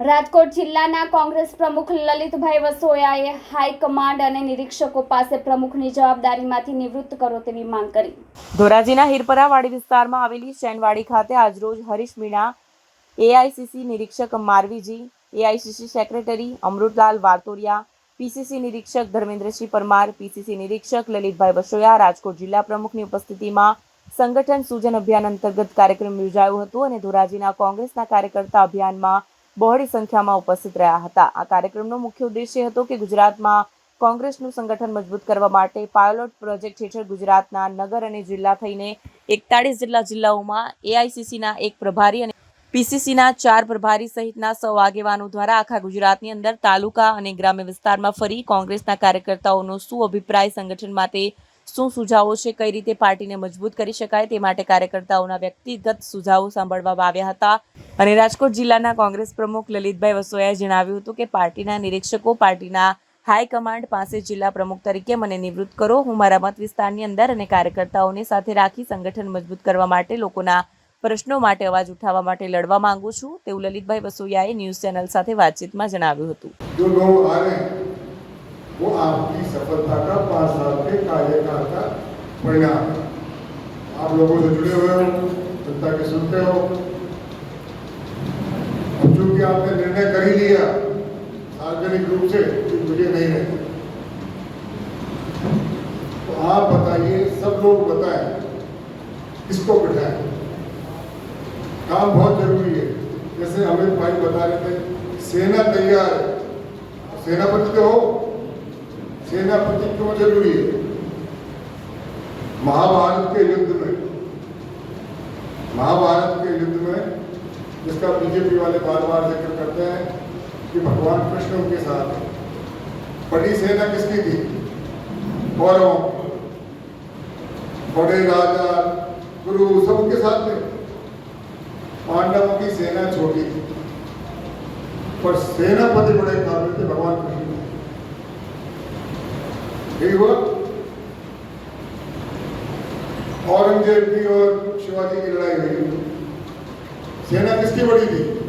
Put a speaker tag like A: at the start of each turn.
A: રાજકોટ જિલ્લાના કોંગ્રેસ પ્રમુખ લલિતભાઈ વસોયાએ હાઈકમાન્ડ અને નિરીક્ષકો પાસે પ્રમુખની જવાબદારીમાંથી નિવૃત્ત કરો તેવી માંગ કરી.
B: ધોરાજીના હિરપરાવાડી વિસ્તારમાં આવેલી શેનવાડી ખાતે આજરોજ હરીશ મીણા, એઆઈસીસી નિરીક્ષક Marviji, AICC secretary Amritlal Vatoriya PCC નિરીક્ષક ધર્મેન્દ્રસિંહ પરમાર, પીસીસી નિરીક્ષક લલિતભાઈ વસોયા, રાજકોટ જિલ્લા પ્રમુખની ઉપસ્થિતિમાં સંગઠન સૂજન અભિયાન અંતર્ગત કાર્યક્રમ યોજાયો હતો અને ધોરાજીના કોંગ્રેસના કાર્યકર્તા અભિયાનમાં બહોળી સંખ્યામાં ઉપસ્થિત રહ્યા હતા. આ કાર્યક્રમનો મુખ્ય ઉદ્દેશ્ય હતો કે ગુજરાતમાં કોંગ્રેસનું સંગઠન મજબૂત કરવા માટે પાયલોટ પ્રોજેક્ટ હેઠળ ગુજરાતના નગર અને જિલ્લા થઈને એકતાળીસ જેટલા જિલ્લાઓમાં એઆઈસીસીના એક પ્રભારી અને પીસીસીના ચાર પ્રભારી સહિતના સૌ આગેવાનો દ્વારા આખા ગુજરાતની અંદર તાલુકા અને ગ્રામ્ય વિસ્તારમાં ફરી કોંગ્રેસના કાર્યકર્તાઓનો શું અભિપ્રાય સંગઠન માટે શું સુઝાવો છે, કઈ રીતે પાર્ટીને મજબૂત કરી શકાય તે માટે કાર્યકર્તાઓના વ્યક્તિગત સુઝાવો સાંભળવામાં આવ્યા હતા. અને રાજકોટ જિલ્લાના કોંગ્રેસ પ્રમુખ લલિતભાઈ વસોયાએ જણાવ્યું હતું કે પાર્ટીના નિરીક્ષકો પાર્ટીના હાઈકમાન્ડ પાસે જિલ્લા પ્રમુખ તરીકે મને નિવૃત્ત કરો. હું મારા મત વિસ્તારની અંદર અને કાર્યકર્તાઓને સાથે રાખી સંગઠન મજબૂત કરવા માટે લોકોના પ્રશ્નો માટે અવાજ ઉઠાવવા માટે લડવા માંગુ છું. તેવું લલિતભાઈ વસોયાએ ન્યૂઝ ચેનલ સાથે વાતચીતમાં જણાવ્યું હતું.
C: वो आपकी सफलता का पाँच साल के कार्यकाल का परिणाम है आप लोगों से जुड़े हुए हो, जनता के सुनते हो। चूँकि आपने निर्णय कर ही लिया, सार्वजनिक रूप से मुझे नहीं रहना तो आप बताइए, सब लोग बताएँ, किसको बिठाएँ? काम बहुत ज़रूरी है। जैसे अमित भाई बता रहे थे, सेना तैयार है। सेनापति तो हो। सेनापति क्यों ज़रूरी है? महाभारत के युद्ध में। महाभारत के युद्ध में जिसका बीजेपी वाले बार बार ज़िक्र करते हैं कि भगवान कृष्ण उनके साथ है। बड़ी सेना किसकी थी? कौरवों बड़े राजा, गुरु सब उनके साथ थे। पांडवों की सेना छोटी थी। पर सेनापति बड़े काबिल थे, भगवान कृष्ण। हुआ औरंगज़ेब की और शिवाजी की लड़ाई हुई। सेना किसकी बड़ी थी?